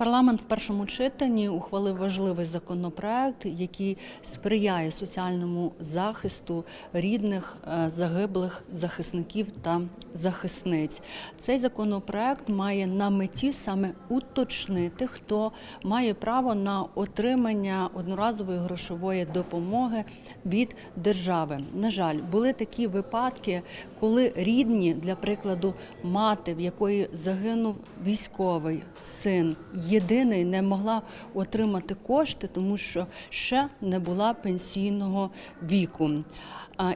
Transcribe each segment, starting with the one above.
Парламент в першому читанні ухвалив важливий законопроект, який сприяє соціальному захисту рідних е, загиблих захисників та захисниць. Цей законопроект має на меті саме уточнити, хто має право на отримання одноразової грошової допомоги від держави. На жаль, були такі випадки, коли рідні, для прикладу, мати, в якої загинув військовий син, єдиний не могла отримати кошти, тому що ще не була пенсійного віку.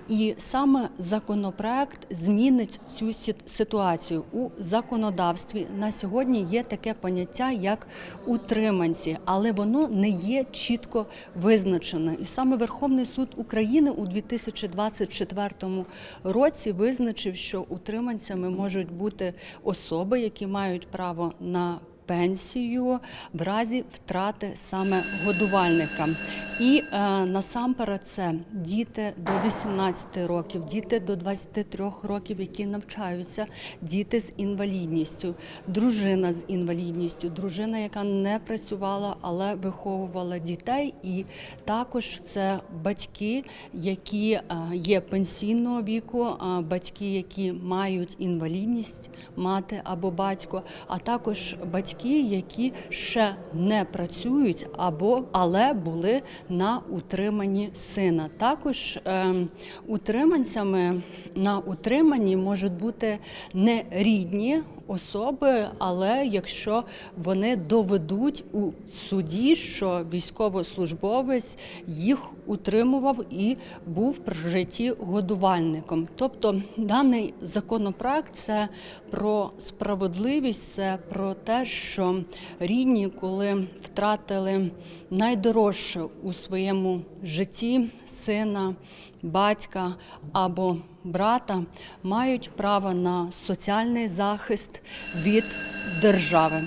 І саме законопроект змінить цю ситуацію у законодавстві. На сьогодні є таке поняття як утриманці, але воно не є чітко визначене. І саме Верховний суд України у 2024 році визначив, що утриманцями можуть бути особи, які мають право на пенсію в разі втрати саме годувальника. І е, насамперед це діти до 18 років, діти до 23 років, які навчаються, діти з інвалідністю, дружина з інвалідністю, дружина, яка не працювала, але виховувала дітей, і також це батьки, які е, є пенсійного віку, а батьки, які мають інвалідність, мати або батько, а також батьки, які ще не працюють або але були на утриманні сина. Також е, утриманцями на утриманні можуть бути не рідні особи, але якщо вони доведуть у суді, що військовослужбовець їх утримував і був при житті годувальником. Тобто даний законопроект це про справедливість, це про те, що рідні, коли втратили найдорожче у своєму житті сина, батька або брата, мають право на соціальний захист від держави.